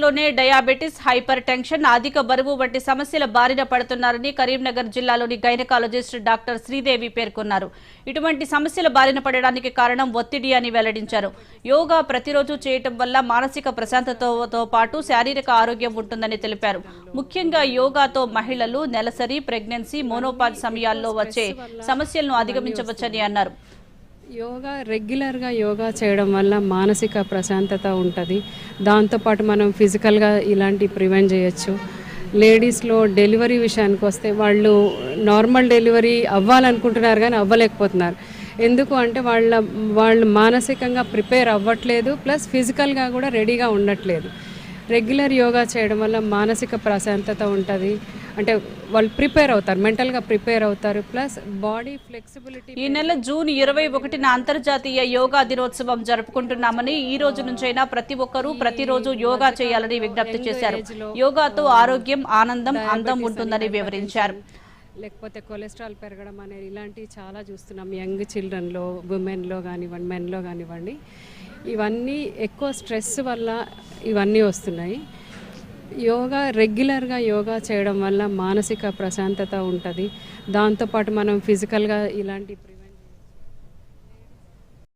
లోనే diabetes hyper tension అధిక బరువు వంటి సమస్యల బారిన పడుతున్నారని కరీంనగర్ జిల్లాలోని గైనకాలజిస్ట్ డాక్టర్ శ్రీదేవి పేర్కొన్నారు. ఇటువంటి సమస్యల బారిన పడడానికి కారణం ఒత్తిడి అని వెల్లడించారు. యోగా ప్రతిరోజు చేయటం వల్ల మానసిక ప్రశాంతతతో పాటు శారీరక ఆరోగ్యం ఉంటుందని తెలిపారు. ముఖ్యంగా యోగాతో మహిళలు నెలసరి ప్రెగ్నెన్సీ మోనోపాజ్ సమయాల్లో వచ్చే సమస్యలను అధిగమించవచ్చని అన్నారు. యోగా రెగ్యులర్గా యోగా చేయడం వల్ల మానసిక ప్రశాంతత ఉంటుంది. దాంతోపాటు మనం ఫిజికల్గా ఇలాంటి ప్రివెంట్ చేయొచ్చు. లేడీస్లో డెలివరీ విషయానికి వస్తే వాళ్ళు నార్మల్ డెలివరీ అవ్వాలనుకుంటున్నారు కానీ అవ్వలేకపోతున్నారు. ఎందుకు అంటే వాళ్ళ వాళ్ళు మానసికంగా ప్రిపేర్ అవ్వట్లేదు ప్లస్ ఫిజికల్గా కూడా రెడీగా ఉండట్లేదు. రెగ్యులర్ యోగా చేయడం వల్ల మానసిక ప్రశాంతత ఉంటుంది. అంటే వాళ్ళు ప్రిపేర్ అవుతారు మెంటల్గా ప్రిపేర్ అవుతారు. ప్లస్ బాడీ ఫ్లెక్సిబిలిటీ ఈ నెల జూన్ ఇరవై ఒకటిన అంతర్జాతీయ యోగా దినోత్సవం జరుపుకుంటున్నామని ఈ రోజు నుంచైనా ప్రతి ఒక్కరూ ప్రతిరోజు యోగా చేయాలని విజ్ఞప్తి చేశారు. యోగాతో ఆరోగ్యం ఆనందం అందం ఉంటుందని వివరించారు. లేకపోతే కొలెస్ట్రాల్ పెరగడం అనేది ఇలాంటివి చాలా చూస్తున్నాం. యంగ్ చిల్డ్రన్లో ఉమెన్లో కానివ్వండి మెన్లో కానివ్వండి. ఇవన్నీ ఎక్కువ స్ట్రెస్ వల్ల ఇవన్నీ వస్తున్నాయి. యోగా రెగ్యులర్గా యోగా చేయడం వల్ల మానసిక ప్రశాంతత ఉంటుంది. దాంతోపాటు మనం ఫిజికల్గా ఇలాంటి